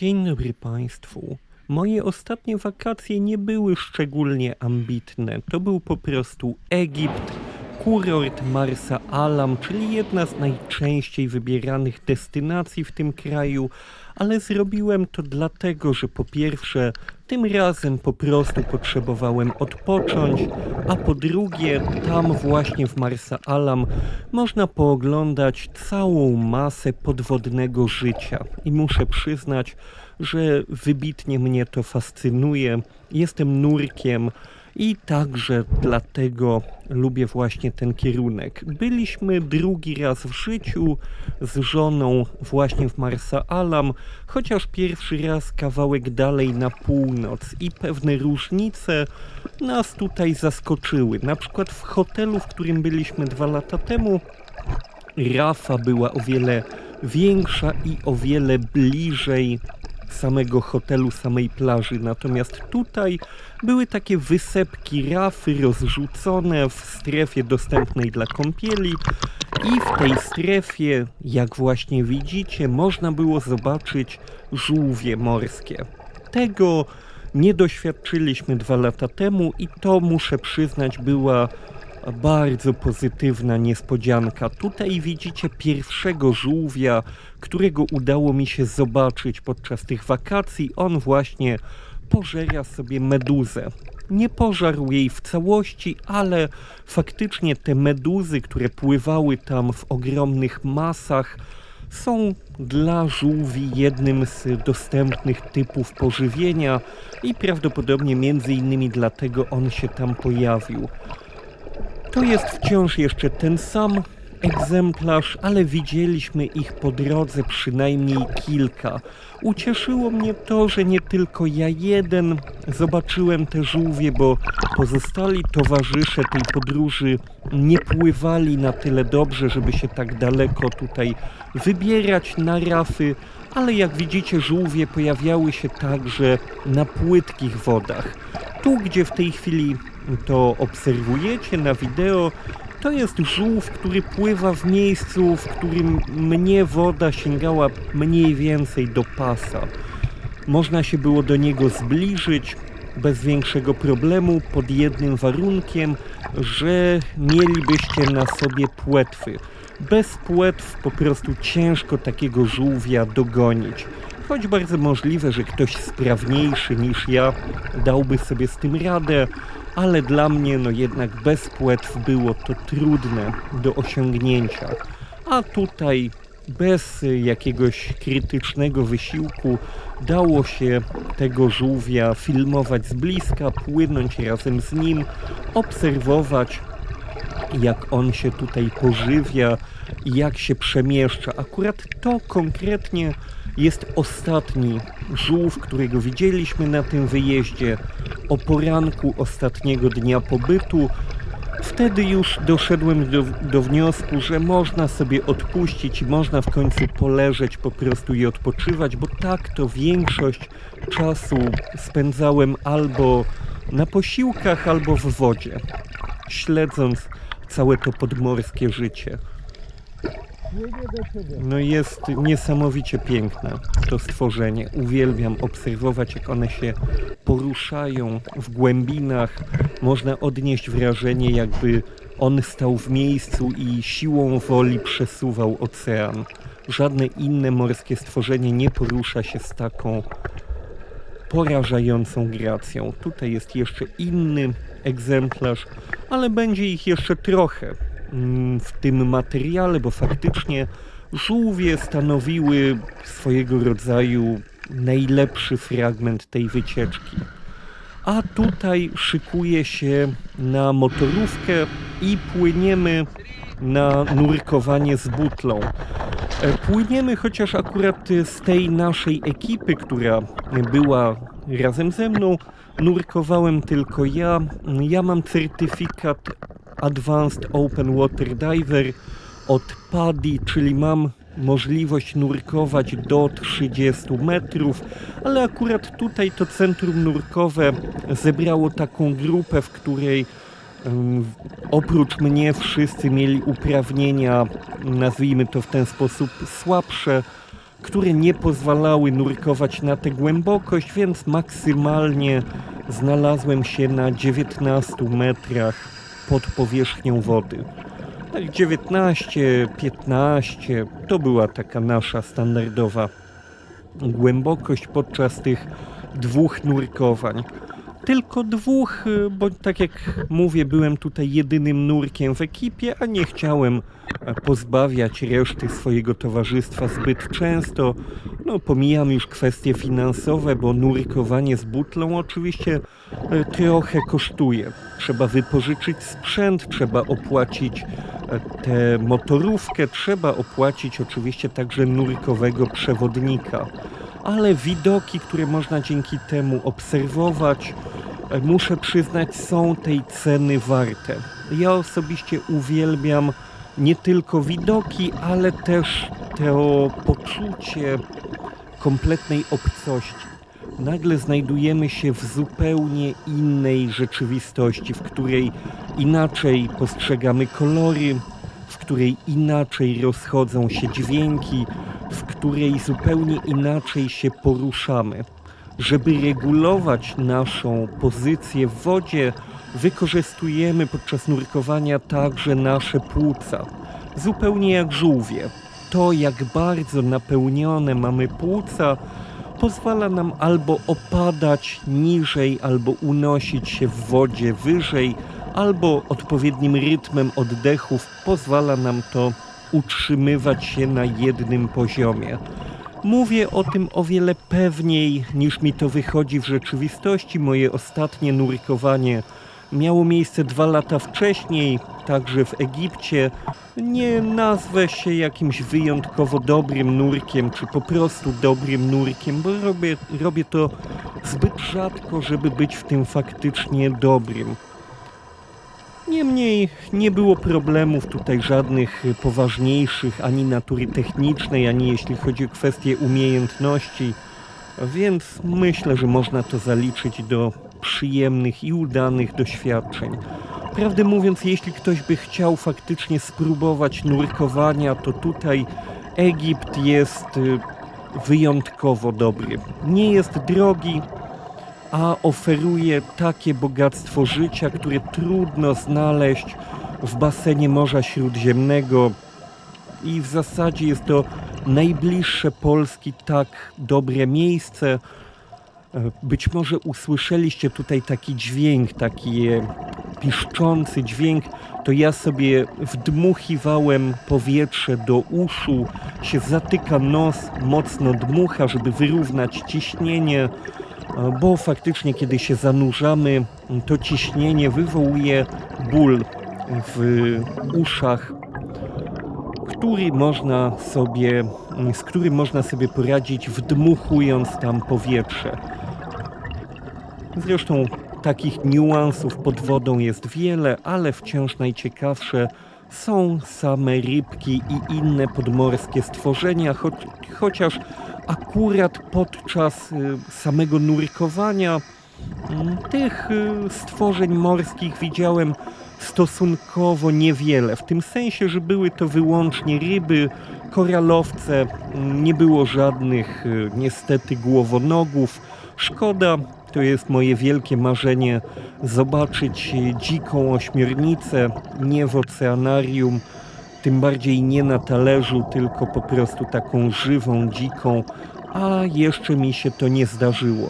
Dzień dobry Państwu. Moje ostatnie wakacje nie były szczególnie ambitne. To był po prostu Egipt, kurort Marsa Alam, czyli jedna z najczęściej wybieranych destynacji w tym kraju, ale zrobiłem to dlatego, że po pierwsze, tym razem po prostu potrzebowałem odpocząć, a po drugie, tam właśnie w Marsa Alam można pooglądać całą masę podwodnego życia. I muszę przyznać, że wybitnie mnie to fascynuje. Jestem nurkiem i także dlatego lubię właśnie ten kierunek. Byliśmy drugi raz w życiu z żoną właśnie w Marsa Alam, chociaż pierwszy raz kawałek dalej na północ i pewne różnice nas tutaj zaskoczyły. Na przykład w hotelu, w którym byliśmy dwa lata temu, Rafa była o wiele większa i o wiele bliżej samego hotelu, samej plaży. Natomiast tutaj były takie wysepki rafy rozrzucone w strefie dostępnej dla kąpieli i w tej strefie, jak właśnie widzicie, można było zobaczyć żółwie morskie. Tego nie doświadczyliśmy dwa lata temu i to muszę przyznać była bardzo pozytywna niespodzianka. Tutaj widzicie pierwszego żółwia, którego udało mi się zobaczyć podczas tych wakacji. On właśnie pożera sobie meduzę. Nie pożarł jej w całości, ale faktycznie te meduzy, które pływały tam w ogromnych masach, są dla żółwi jednym z dostępnych typów pożywienia i prawdopodobnie między innymi dlatego on się tam pojawił. To jest wciąż jeszcze ten sam egzemplarz, ale widzieliśmy ich po drodze przynajmniej kilka. Ucieszyło mnie to, że nie tylko ja jeden zobaczyłem te żółwie, bo pozostali towarzysze tej podróży nie pływali na tyle dobrze, żeby się tak daleko tutaj wybierać na rafy, ale jak widzicie żółwie pojawiały się także na płytkich wodach. Tu, gdzie w tej chwili to obserwujecie na wideo, to jest żółw, który pływa w miejscu, w którym mnie woda sięgała mniej więcej do pasa. Można się było do niego zbliżyć bez większego problemu pod jednym warunkiem, że mielibyście na sobie płetwy. Bez płetw po prostu ciężko takiego żółwia dogonić. Choć bardzo możliwe, że ktoś sprawniejszy niż ja dałby sobie z tym radę, ale dla mnie no jednak bez płetw było to trudne do osiągnięcia. A tutaj bez jakiegoś krytycznego wysiłku dało się tego żółwia filmować z bliska, płynąć razem z nim, obserwować jak on się tutaj pożywia i jak się przemieszcza. Akurat to konkretnie jest ostatni żółw, którego widzieliśmy na tym wyjeździe o poranku ostatniego dnia pobytu. Wtedy już doszedłem do, do wniosku, że można sobie odpuścić i można w końcu poleżeć po prostu i odpoczywać, bo tak to większość czasu spędzałem albo na posiłkach, albo w wodzie, śledząc całe to podmorskie życie. No jest niesamowicie piękne to stworzenie. Uwielbiam obserwować, jak one się poruszają w głębinach. Można odnieść wrażenie, jakby on stał w miejscu i siłą woli przesuwał ocean. Żadne inne morskie stworzenie nie porusza się z taką porażającą gracją. Tutaj jest jeszcze inny egzemplarz, ale będzie ich jeszcze trochę. Mm, w tym materiale, bo faktycznie żółwie stanowiły swojego rodzaju najlepszy fragment tej wycieczki. A tutaj szykuje się na motorówkę i płyniemy na nurkowanie z butlą. E, płyniemy chociaż akurat z tej naszej ekipy, która była razem ze mną, nurkowałem tylko ja. Ja mam certyfikat Advanced Open Water Diver od PADI, czyli mam możliwość nurkować do 30 metrów, ale akurat tutaj to centrum nurkowe zebrało taką grupę, w której um, oprócz mnie wszyscy mieli uprawnienia, nazwijmy to w ten sposób, słabsze. które nie pozwalały nurkować na tę głębokość, więc maksymalnie znalazłem się na 19 metrach pod powierzchnią wody. Tak 19, 15 to była taka nasza standardowa głębokość podczas tych dwóch nurkowań. Tylko dwóch, y, bo tak jak mówię, byłem tutaj jedynym nurkiem w ekipie, a nie chciałem e, pozbawiać reszty swojego towarzystwa zbyt często. No, pomijam już kwestie finansowe, bo nurkowanie z butlą oczywiście e, trochę kosztuje. Trzeba wypożyczyć sprzęt, trzeba opłacić e, tę motorówkę, trzeba opłacić oczywiście także nurkowego przewodnika ale widoki, które można dzięki temu obserwować, e, muszę przyznać, są tej ceny warte. Ja osobiście uwielbiam nie tylko widoki, ale też to poczucie kompletnej obcości. Nagle znajdujemy się w zupełnie innej rzeczywistości, w której inaczej postrzegamy kolory, w której inaczej rozchodzą się dźwięki, której zupełnie inaczej się poruszamy. Żeby regulować naszą pozycję w wodzie, wykorzystujemy podczas nurkowania także nasze płuca. Zupełnie jak żółwie. To, jak bardzo napełnione mamy płuca, pozwala nam albo opadać niżej, albo unosić się w wodzie wyżej, albo odpowiednim rytmem oddechów pozwala nam to utrzymywać się na jednym poziomie. Mówię o tym o wiele pewniej niż mi to wychodzi w rzeczywistości. Moje ostatnie nurkowanie miało miejsce dwa lata wcześniej, także w Egipcie. Nie nazwę się jakimś wyjątkowo dobrym nurkiem, czy po prostu dobrym nurkiem, bo robię, robię to zbyt rzadko, żeby być w tym faktycznie dobrym. Niemniej nie było problemów tutaj żadnych poważniejszych, ani natury technicznej, ani jeśli chodzi o kwestie umiejętności, więc myślę, że można to zaliczyć do przyjemnych i udanych doświadczeń. Prawdę mówiąc, jeśli ktoś by chciał faktycznie spróbować nurkowania, to tutaj Egipt jest y, wyjątkowo dobry. Nie jest drogi, a oferuje takie bogactwo życia, które trudno znaleźć w basenie Morza Śródziemnego. I w zasadzie jest to najbliższe Polski tak dobre miejsce. E, Być może usłyszeliście tutaj taki dźwięk, taki e, piszczący dźwięk, to ja sobie wdmuchiwałem powietrze do uszu, się zatyka nos, mocno dmucha, żeby wyrównać ciśnienie, bo faktycznie kiedy się zanurzamy, to ciśnienie wywołuje ból w uszach, który można sobie, z którym można sobie poradzić wdmuchując tam powietrze. Zresztą takich niuansów pod wodą jest wiele, ale wciąż najciekawsze są same rybki i inne podmorskie stworzenia, choć, chociaż akurat podczas y, samego nurkowania mm, tych y, stworzeń morskich widziałem stosunkowo niewiele. W tym sensie, że były to wyłącznie ryby, koralowce, mm, nie było żadnych y, niestety głowonogów. Szkoda, to jest moje wielkie marzenie zobaczyć dziką ośmiornicę, nie w oceanarium, tym bardziej nie na talerzu, tylko po prostu taką żywą, dziką, a jeszcze mi się to nie zdarzyło.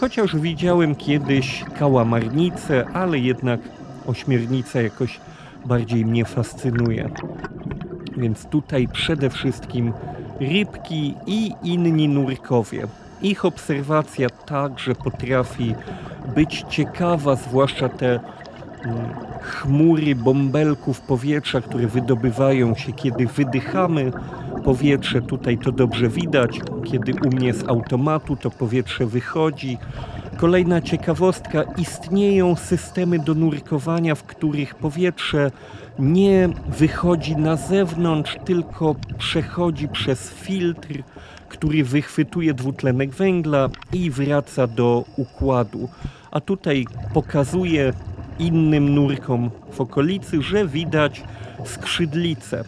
Chociaż widziałem kiedyś kałamarnicę, ale jednak ośmiornica jakoś bardziej mnie fascynuje. Więc tutaj przede wszystkim rybki i inni nurkowie. Ich obserwacja także potrafi być ciekawa, zwłaszcza te chmury bąbelków powietrza, które wydobywają się, kiedy wydychamy powietrze. Tutaj to dobrze widać. Kiedy u mnie z automatu to powietrze wychodzi. Kolejna ciekawostka: istnieją systemy do nurkowania, w których powietrze nie wychodzi na zewnątrz, tylko przechodzi przez filtr, który wychwytuje dwutlenek węgla i wraca do układu. A tutaj pokazuje innym nurkom w okolicy, że widać skrzydlice.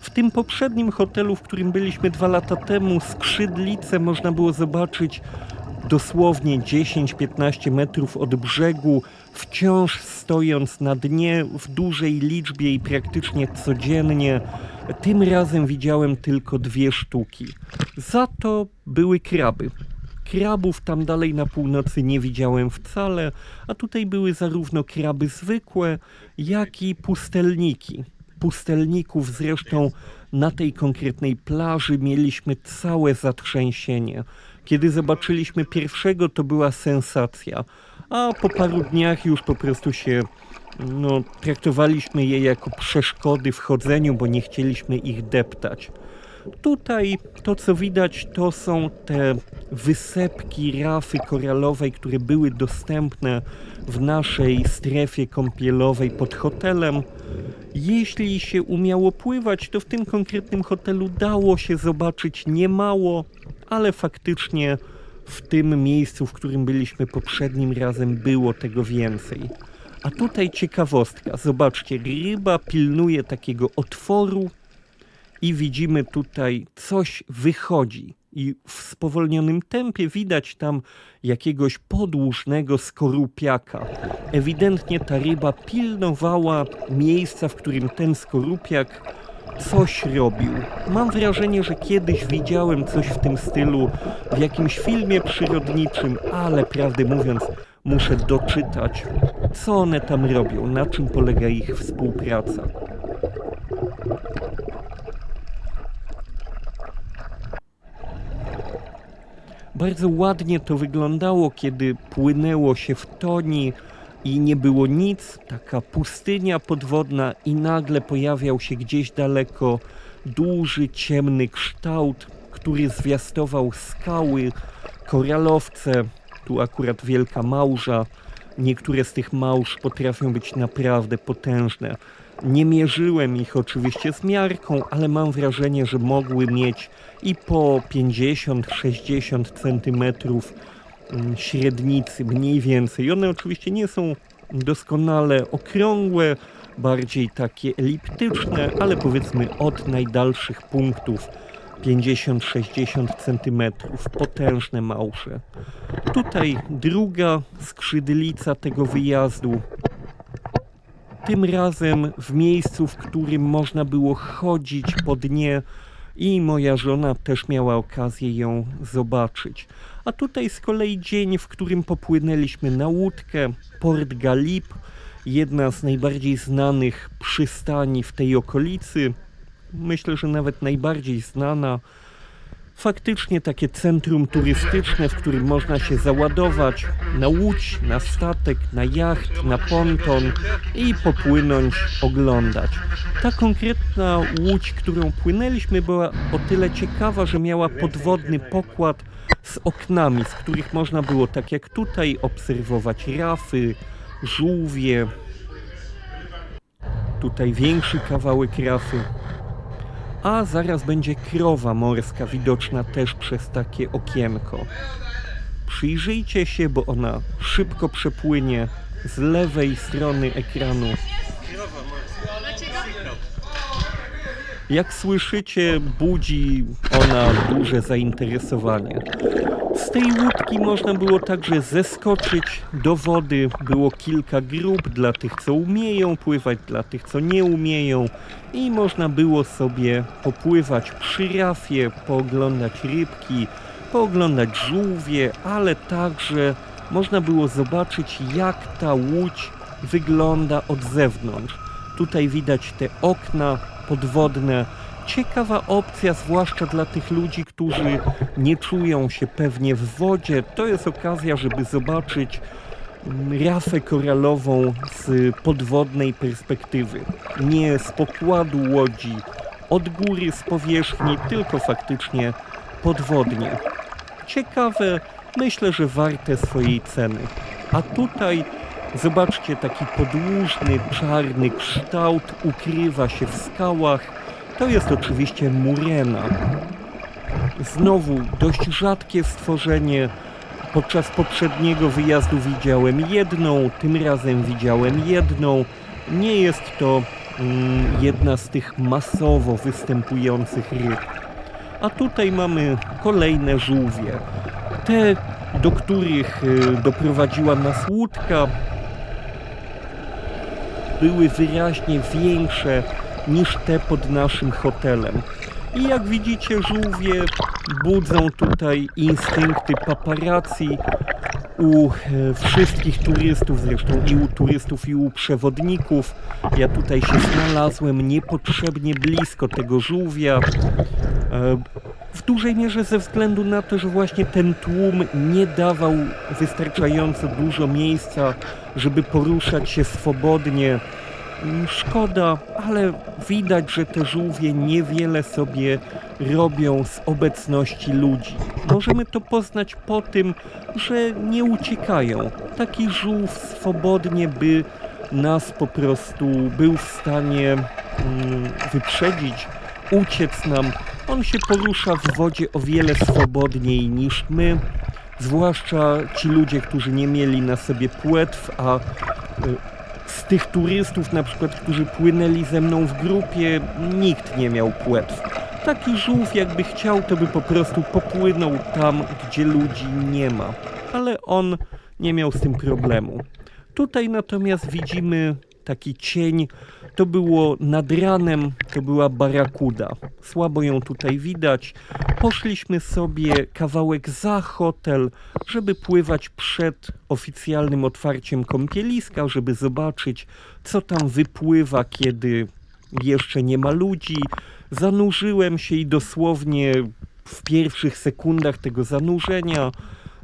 W tym poprzednim hotelu, w którym byliśmy dwa lata temu, skrzydlice można było zobaczyć dosłownie 10-15 metrów od brzegu, wciąż stojąc na dnie w dużej liczbie i praktycznie codziennie. Tym razem widziałem tylko dwie sztuki. Za to były kraby. Krabów tam dalej na północy nie widziałem wcale, a tutaj były zarówno kraby zwykłe, jak i pustelniki. Pustelników zresztą na tej konkretnej plaży mieliśmy całe zatrzęsienie. Kiedy zobaczyliśmy pierwszego, to była sensacja, a po paru dniach już po prostu się no, traktowaliśmy je jako przeszkody w chodzeniu, bo nie chcieliśmy ich deptać. Tutaj to, co widać, to są te wysepki rafy koralowej, które były dostępne w naszej strefie kąpielowej pod hotelem. Jeśli się umiało pływać, to w tym konkretnym hotelu dało się zobaczyć niemało, ale faktycznie w tym miejscu, w którym byliśmy poprzednim razem, było tego więcej. A tutaj ciekawostka. Zobaczcie, ryba pilnuje takiego otworu i widzimy tutaj coś wychodzi. I w spowolnionym tempie widać tam jakiegoś podłużnego skorupiaka. Ewidentnie ta ryba pilnowała miejsca, w którym ten skorupiak coś robił. Mam wrażenie, że kiedyś widziałem coś w tym stylu w jakimś filmie przyrodniczym, ale prawdę mówiąc, muszę doczytać, co one tam robią, na czym polega ich współpraca. Bardzo ładnie to wyglądało, kiedy płynęło się w toni i nie było nic, taka pustynia podwodna i nagle pojawiał się gdzieś daleko duży, ciemny kształt, który zwiastował skały, koralowce, tu akurat wielka małża. Niektóre z tych małż potrafią być naprawdę potężne. Nie mierzyłem ich oczywiście z miarką, ale mam wrażenie, że mogły mieć i po 50-60 centymetrów mm, średnicy mniej więcej. One oczywiście nie są doskonale okrągłe, bardziej takie eliptyczne, ale powiedzmy od najdalszych punktów 50-60 centymetrów. Potężne małże. Tutaj druga skrzydlica tego wyjazdu. Tym razem w miejscu, w którym można było chodzić po dnie i moja żona też miała okazję ją zobaczyć. A tutaj z kolei dzień, w którym popłynęliśmy na łódkę, Port Galip, jedna z najbardziej znanych przystani w tej okolicy, myślę, że nawet najbardziej znana. Faktycznie takie centrum turystyczne, w którym można się załadować na łódź, na statek, na jacht, na ponton i popłynąć, oglądać. Ta konkretna łódź, którą płynęliśmy, była o tyle ciekawa, że miała podwodny pokład z oknami, z których można było, tak jak tutaj, obserwować rafy, żółwie. Tutaj większy kawałek rafy. A zaraz będzie krowa morska widoczna też przez takie okienko. Przyjrzyjcie się, bo ona szybko przepłynie z lewej strony ekranu. Jak słyszycie, budzi ona duże zainteresowanie. Z tej łódki można było także zeskoczyć do wody. Było kilka grup dla tych, co umieją pływać, dla tych, co nie umieją. I można było sobie popływać przy rafie, pooglądać rybki, pooglądać żółwie, ale także można było zobaczyć, jak ta łódź wygląda od zewnątrz. Tutaj widać te okna podwodne. Ciekawa opcja, zwłaszcza dla tych ludzi, którzy nie czują się pewnie w wodzie. To jest okazja, żeby zobaczyć rafę koralową z podwodnej perspektywy. Nie z pokładu łodzi, od góry, z powierzchni, tylko faktycznie podwodnie. Ciekawe, myślę, że warte swojej ceny. A tutaj zobaczcie, taki podłużny, czarny kształt ukrywa się w skałach. To jest oczywiście murena. Znowu dość rzadkie stworzenie. Podczas poprzedniego wyjazdu widziałem jedną, tym razem widziałem jedną. Nie jest to mm, jedna z tych masowo występujących ryb. A tutaj mamy kolejne żółwie. Te, do których y, doprowadziła nas łódka, były wyraźnie większe niż te pod naszym hotelem. I jak widzicie, żółwie budzą tutaj instynkty paparazzi u e, wszystkich turystów, zresztą i u turystów, i u przewodników. Ja tutaj się znalazłem niepotrzebnie blisko tego żółwia. W dużej mierze ze względu na to, że właśnie ten tłum nie dawał wystarczająco dużo miejsca, żeby poruszać się swobodnie. Mm, Szkoda, ale widać, że te żółwie niewiele sobie robią z obecności ludzi. Możemy to poznać po tym, że nie uciekają. Taki żółw swobodnie by nas po prostu był w stanie mm, wyprzedzić, uciec nam. On się porusza w wodzie o wiele swobodniej niż my. Zwłaszcza ci ludzie, którzy nie mieli na sobie płetw, a y, z tych turystów, na przykład, którzy płynęli ze mną w grupie, nikt nie miał płetw. Taki żółw, jakby chciał, to by po prostu popłynął tam, gdzie ludzi nie ma. Ale on nie miał z tym problemu. Tutaj natomiast widzimy taki cień. To było nad ranem, to była barakuda. Słabo ją tutaj widać. Poszliśmy sobie kawałek za hotel, żeby pływać przed oficjalnym otwarciem kąpieliska, żeby zobaczyć, co tam wypływa, kiedy jeszcze nie ma ludzi. Zanurzyłem się i dosłownie w pierwszych sekundach tego zanurzenia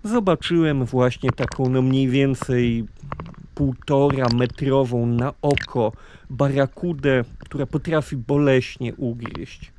zobaczyłem właśnie taką no mniej więcej półtora metrową na oko barakudę, która potrafi boleśnie ugryźć.